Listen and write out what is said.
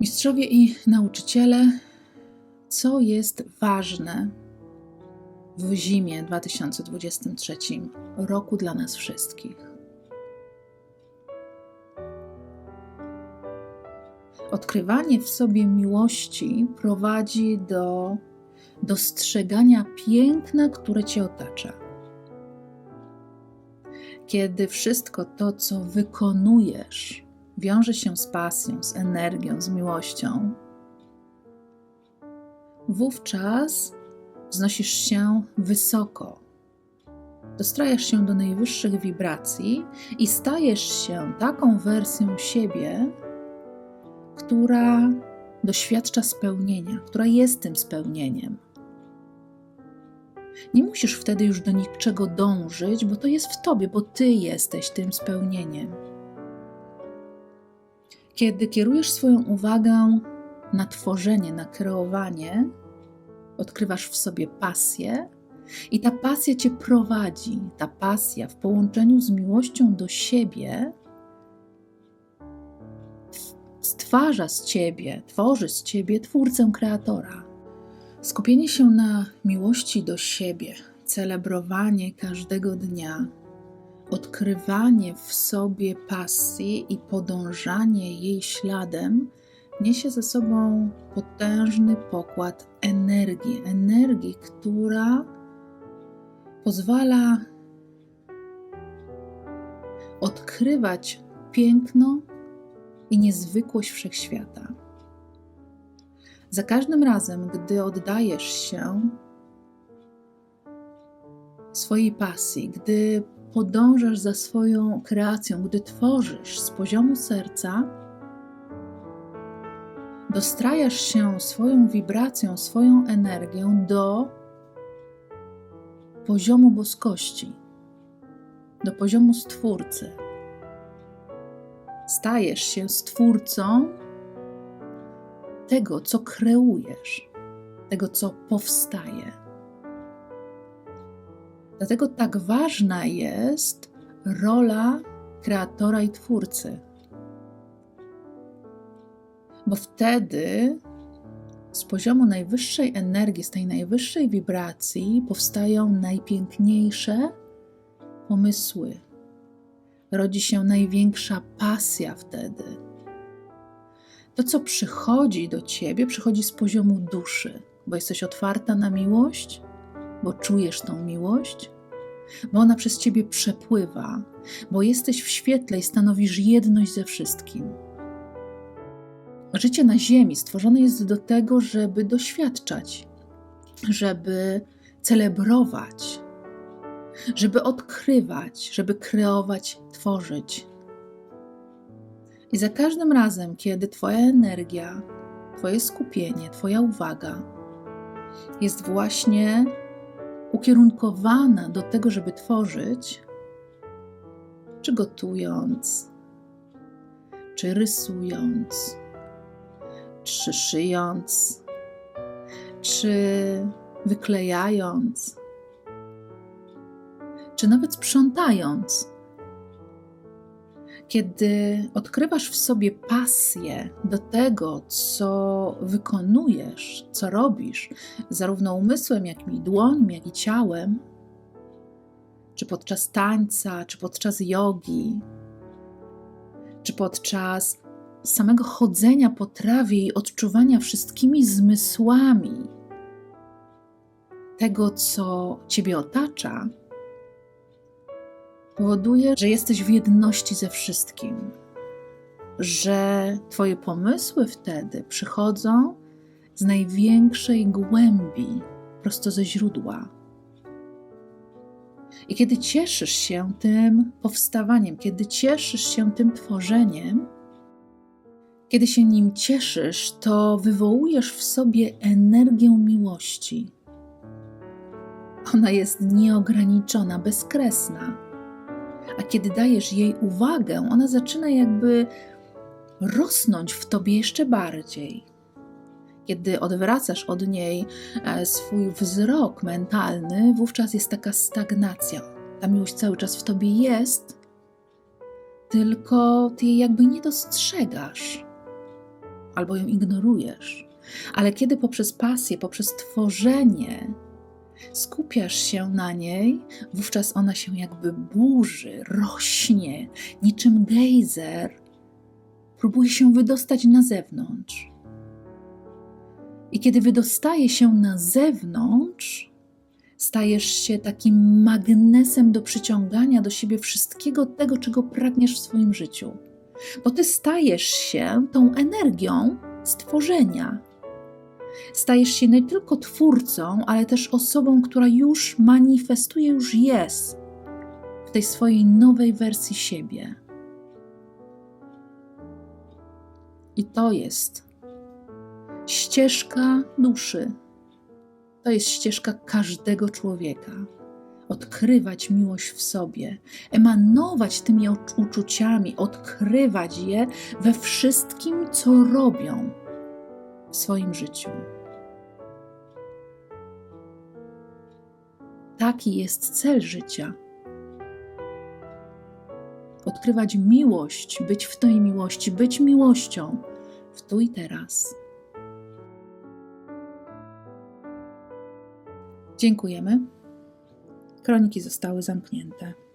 Mistrzowie i nauczyciele, co jest ważne w zimie 2023 roku dla nas wszystkich? Odkrywanie w sobie miłości prowadzi do dostrzegania piękna, które cię otacza. Kiedy wszystko to, co wykonujesz, wiąże się z pasją, z energią, z miłością, wówczas wznosisz się wysoko. Dostrajasz się do najwyższych wibracji i stajesz się taką wersją siebie, która doświadcza spełnienia, która jest tym spełnieniem. Nie musisz wtedy już do niczego dążyć, bo to jest w tobie, bo ty jesteś tym spełnieniem. Kiedy kierujesz swoją uwagę na tworzenie, na kreowanie, odkrywasz w sobie pasję i ta pasja cię prowadzi. Ta pasja w połączeniu z miłością do siebie stwarza z ciebie, tworzy z ciebie twórcę kreatora. Skupienie się na miłości do siebie, celebrowanie każdego dnia, odkrywanie w sobie pasji i podążanie jej śladem niesie ze sobą potężny pokład energii, energii, która pozwala odkrywać piękno i niezwykłość wszechświata. Za każdym razem, gdy oddajesz się swojej pasji, gdy podążasz za swoją kreacją, gdy tworzysz z poziomu serca, dostrajasz się swoją wibracją, swoją energią do poziomu boskości, do poziomu stwórcy. Stajesz się stwórcą tego, co kreujesz, tego, co powstaje. Dlatego tak ważna jest rola kreatora i twórcy. Bo wtedy z poziomu najwyższej energii, z tej najwyższej wibracji powstają najpiękniejsze pomysły. Rodzi się największa pasja wtedy. To, co przychodzi do ciebie, przychodzi z poziomu duszy, bo jesteś otwarta na miłość, bo czujesz tą miłość, bo ona przez ciebie przepływa, bo jesteś w świetle i stanowisz jedność ze wszystkim. Życie na Ziemi stworzone jest do tego, żeby doświadczać, żeby celebrować, żeby odkrywać, żeby kreować, tworzyć. I za każdym razem, kiedy Twoja energia, Twoje skupienie, Twoja uwaga jest właśnie ukierunkowana do tego, żeby tworzyć, czy gotując, czy rysując, czy szyjąc, czy wyklejając, czy nawet sprzątając. Kiedy odkrywasz w sobie pasję do tego, co wykonujesz, co robisz, zarówno umysłem, jak i dłońmi, jak i ciałem, czy podczas tańca, czy podczas jogi, czy podczas samego chodzenia po trawie i odczuwania wszystkimi zmysłami tego, co Ciebie otacza, powoduje, że jesteś w jedności ze wszystkim, że Twoje pomysły wtedy przychodzą z największej głębi, prosto ze źródła. I kiedy cieszysz się tym powstawaniem, kiedy cieszysz się tym tworzeniem, kiedy się nim cieszysz, to wywołujesz w sobie energię miłości. Ona jest nieograniczona, bezkresna. A kiedy dajesz jej uwagę, ona zaczyna jakby rosnąć w tobie jeszcze bardziej. Kiedy odwracasz od niej e, swój wzrok mentalny, wówczas jest taka stagnacja. Ta miłość cały czas w tobie jest, tylko ty jej jakby nie dostrzegasz albo ją ignorujesz. Ale kiedy poprzez pasję, poprzez tworzenie skupiasz się na niej, wówczas ona się jakby burzy, rośnie, niczym gejzer, próbuje się wydostać na zewnątrz. I kiedy wydostaje się na zewnątrz, stajesz się takim magnesem do przyciągania do siebie wszystkiego tego, czego pragniesz w swoim życiu. Bo ty stajesz się tą energią stworzenia. Stajesz się nie tylko twórcą, ale też osobą, która już manifestuje, już jest w tej swojej nowej wersji siebie. I to jest ścieżka duszy. To jest ścieżka każdego człowieka. Odkrywać miłość w sobie, emanować tymi uczuciami, odkrywać je we wszystkim, co robią w swoim życiu. Taki jest cel życia. Odkrywać miłość, być w tej miłości, być miłością w tu i teraz. Dziękujemy. Kroniki zostały zamknięte.